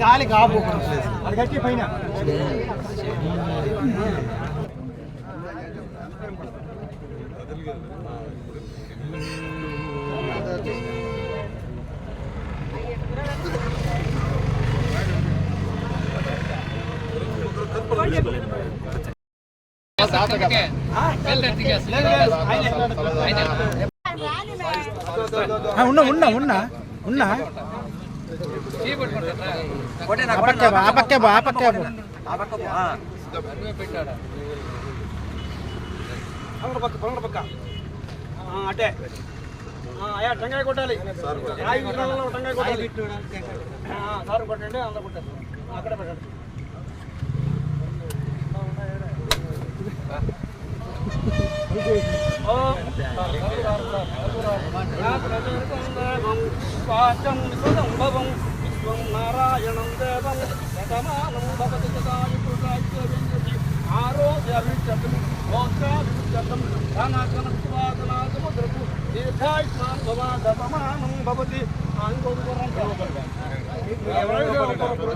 గాలి కాపు అది కట్టి పైన ఉన్నా ఉన్నా ఉన్నా ఉన్నా. ఆ పక్క పక్క అయ్యా టెంకాయ కొట్టాలి. టెంకాయ కొట్టాలి. సార్ కొట్టండి అందరూ కొట్టారు. అక్కడ పెట్టండి. వాచం నిపదం భవం విశ్వం నారాయణం దేవం శతమానం భవతి తదాయుపురాజ్యవిందతి ఆరోగ్యవిచ్చతం మోక్షావిచ్చతం ధనాకన విశ్వాసనాసముద్రపు దీర్ఘాయుష్మాన్ భవా శతమానం భవతి ఆంగోదరం ఎవరైనా ఒకరు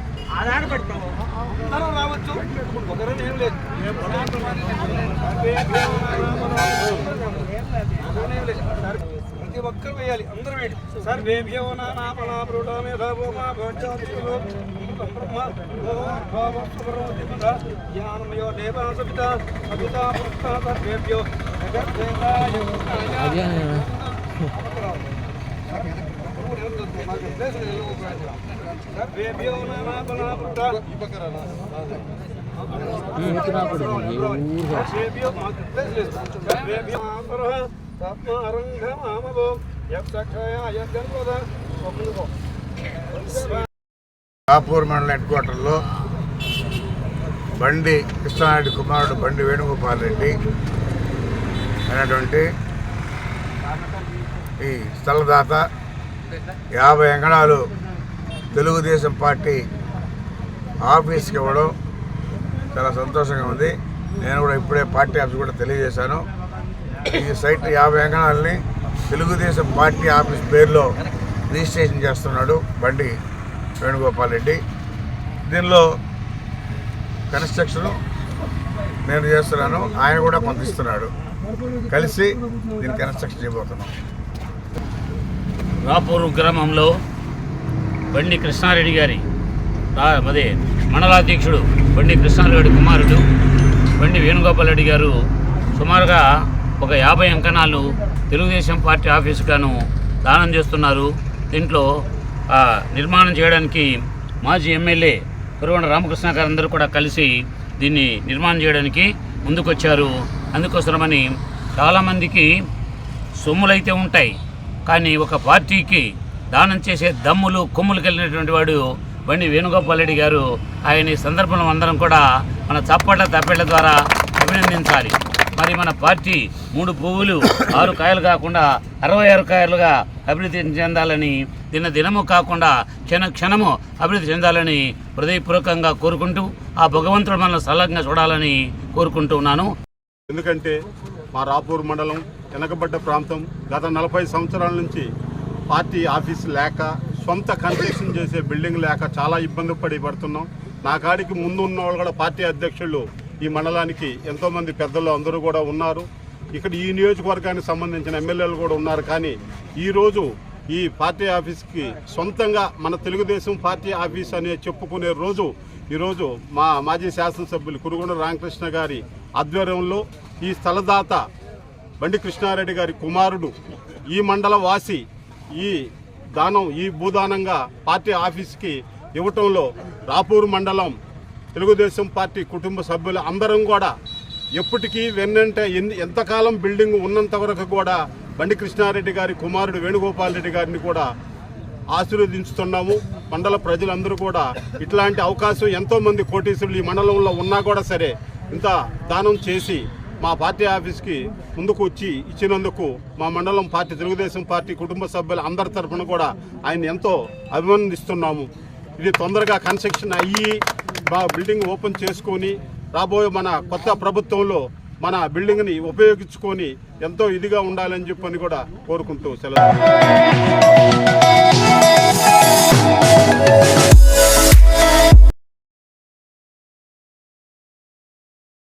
ఆధార పట్టుకో అందరూ రావచ్చు ఒకరు నేను లేదు సర్వేభ్యో నానాపరాధో. ఒకరు లేదు. సర్- ప్రతి ఒక్కరు వేయాలి అందరూ వేయండి సర్వేభ్యో నానాపరాధో మేధాభూమా భోజాతులో బ్రహ్మ భోర్భావ సుబ్రహ్మణ్య పద జ్ఞానమయో దేవా సవిత సవితా పురుష కాపూర్ మండల హెడ్ క్వార్టర్లో బండి కృష్ణారెడ్డి కుమారుడు బండి వేణుగోపాల్ రెడ్డి అయినటువంటి ఈ స్థలదాత యాభై అంగళాలు తెలుగుదేశం పార్టీ ఆఫీస్కి ఇవ్వడం చాలా సంతోషంగా ఉంది. నేను కూడా ఇప్పుడే పార్టీ ఆఫీస్ కూడా తెలియజేశాను. ఈ సైట్ యాభై అంగళాలని తెలుగుదేశం పార్టీ ఆఫీస్ పేరులో రిజిస్ట్రేషన్ చేస్తున్నాడు బండి వేణుగోపాల్ రెడ్డి. దీనిలో కన్స్ట్రక్షన్ నేను చేస్తున్నాను. ఆయన కూడా కొంత ఇస్తున్నాడు కలిసి దీన్ని కన్స్ట్రక్షన్ చేయబోతున్నాం. రాపూరు గ్రామంలో బండి కృష్ణారెడ్డి గారి రా- అదే మండలాధ్యక్షుడు బండి కృష్ణారెడ్డి కుమారుడు బండి వేణుగోపాల్ రెడ్డి గారు సుమారుగా ఒక యాభై అంకణాలు తెలుగుదేశం పార్టీ ఆఫీసుగాను దానం చేస్తున్నారు. దీంట్లో నిర్మాణం చేయడానికి మాజీ ఎమ్మెల్యే కురవండ రామకృష్ణ గారు అందరూ కూడా కలిసి దీన్ని నిర్మాణం చేయడానికి ముందుకొచ్చారు. అందుకోసమని చాలామందికి సొమ్ములైతే ఉంటాయి. కానీ ఒక పార్టీకి దానం చేసే దమ్ములు కొమ్ములు కలిగినటువంటి వాడు బండి వేణుగోపాల్ రెడ్డి గారు ఆయన ఈ సందర్భంలో అందరం కూడా మన చప్పట్ల తప్పేళ్ళ ద్వారా అభినందించాలి. మరి మన పార్టీ మూడు పువ్వులు ఆరు కాయలు కాకుండా అరవై ఆరు కాయలుగా అభివృద్ధి చెందాలని దిన దినము కాకుండా క్షణ క్షణము అభివృద్ధి చెందాలని హృదయపూర్వకంగా కోరుకుంటూ ఆ భగవంతుడు మనల్ని సలహంగా చూడాలని కోరుకుంటూ ఉన్నాను. ఎందుకంటే మా రాపూర్ మండలం వెనకబడ్డ ప్రాంతం గత నలభై సంవత్సరాల నుంచి పార్టీ ఆఫీస్ లేక సొంత కన్స్ట్రక్షన్ చేసే బిల్డింగ్ లేక చాలా ఇబ్బంది పడి పడుతున్నాం. నా కాడికి ముందు ఉన్న వాళ్ళు కూడా పార్టీ అధ్యక్షులు ఈ మండలానికి ఎంతోమంది పెద్దలు అందరూ కూడా ఉన్నారు. ఇక్కడ ఈ నియోజకవర్గానికి సంబంధించిన ఎమ్మెల్యేలు కూడా ఉన్నారు. కానీ ఈరోజు ఈ పార్టీ ఆఫీస్కి సొంతంగా మన తెలుగుదేశం పార్టీ ఆఫీస్ అనే చెప్పుకునే రోజు ఈరోజు మా మాజీ శాసనసభ్యులు కురుగొండ రామకృష్ణ గారి ఆధ్వర్యంలో ఈ స్థలదాత బండి కృష్ణారెడ్డి గారి కుమారుడు ఈ మండల వాసి ఈ దానం ఈ భూదానంగా పార్టీ ఆఫీస్కి ఇవ్వటంలో రాపూర్ మండలం తెలుగుదేశం పార్టీ కుటుంబ సభ్యులు అందరం కూడా ఎప్పటికీ వెన్నంటే ఎంతకాలం బిల్డింగ్ ఉన్నంత వరకు కూడా బండి కృష్ణారెడ్డి గారి కుమారుడు వేణుగోపాల్ రెడ్డి గారిని కూడా ఆశీర్వదించుతున్నాము. మండల ప్రజలందరూ కూడా ఇట్లాంటి అవకాశం ఎంతోమంది కోటీసులు కోటీశ్వరులు ఈ మండలంలో ఉన్నా కూడా సరే ఇంత దానం చేసి మా పార్టీ ఆఫీస్కి ముందుకు వచ్చి ఇచ్చినందుకు మా మండలం పార్టీ తెలుగుదేశం పార్టీ కుటుంబ సభ్యులు అందరి తరఫున కూడా ఆయన ఎంతో అభినందిస్తున్నాము. ఇది తొందరగా కన్స్ట్రక్షన్ అయ్యి మా బిల్డింగ్ ఓపెన్ చేసుకొని రాబోయే మన కొత్త ప్రభుత్వంలో మన బిల్డింగ్ని ఉపయోగించుకొని ఎంతో ఇదిగా ఉండాలని చెప్పని కూడా కోరుకుంటూ సెలవు.